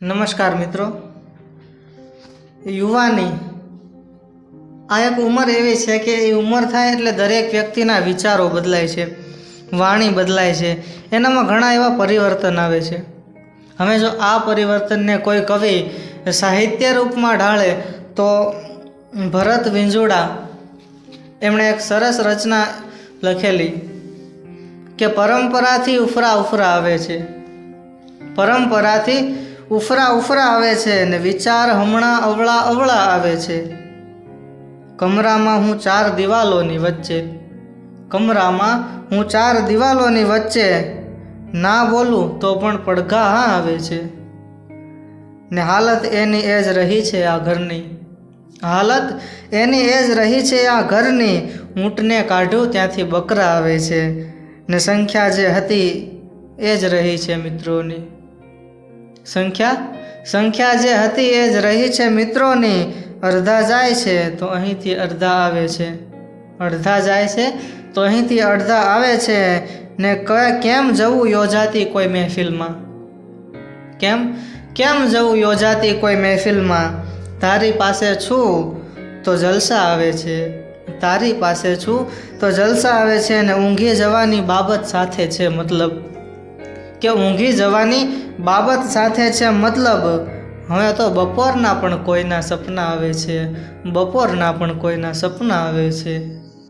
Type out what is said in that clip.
નમસ્કાર મિત્રો. યુવાની, આ એક ઉંમર એવી છે કે એ ઉંમર થાય એટલે દરેક વ્યક્તિના વિચારો બદલાય છે, વાણી બદલાય છે, એનામાં ઘણા એવા પરિવર્તન આવે છે. હવે જો આ પરિવર્તનને કોઈ કવિ સાહિત્ય રૂપમાં ઢાળે, તો ભરત વિંજોડા એમણે એક સરસ રચના લખેલી કે પરંપરાથી ઉફરા ઉફરા આવે છે. પરંપરાથી ઉફરા ઉફરા આવે છે ને વિચાર હમણાં અવળા અવળા આવે છે. કમરામાં હું ચાર દિવાલોની વચ્ચે, કમરામાં હું ચાર દિવાલોની વચ્ચે, ના બોલું તો પણ પડઘા હા આવે છે. ને હાલત એની એ જ રહી છે આ ઘરની. હાલત એની એ જ રહી છે આ ઘરની. ઊંટને કાઢ્યું ત્યાંથી બકરા આવે છે. ને સંખ્યા જે હતી એ જ રહી છે મિત્રોની. સંખ્યા? સંખ્યા જે હતી એ જ રહી છે મિત્રોની. અડધા જાય છે, તો અહીંથી અડધા આવે છે. અડધા જાય છે, તો અહીંથી અડધા આવે છે. ને કયા કેમ જવું યોજાતી કોઈ મહેફિલમાં? કેમ? કેમ જવું યોજાતી કોઈ મહેફિલમાં? તારી પાસે છું, તો જલસા આવે છે. તારી પાસે છું, તો જલસા આવે છે અને ઊંઘી જવાની બાબત સાથે છે, મતલબ કે ઊંઘી જવાની બાબત સાથે છે મતલબ, હવે તો બપોરના પણ કોઈના સપના આવે છે. બપોરના પણ કોઈના સપના આવે છે.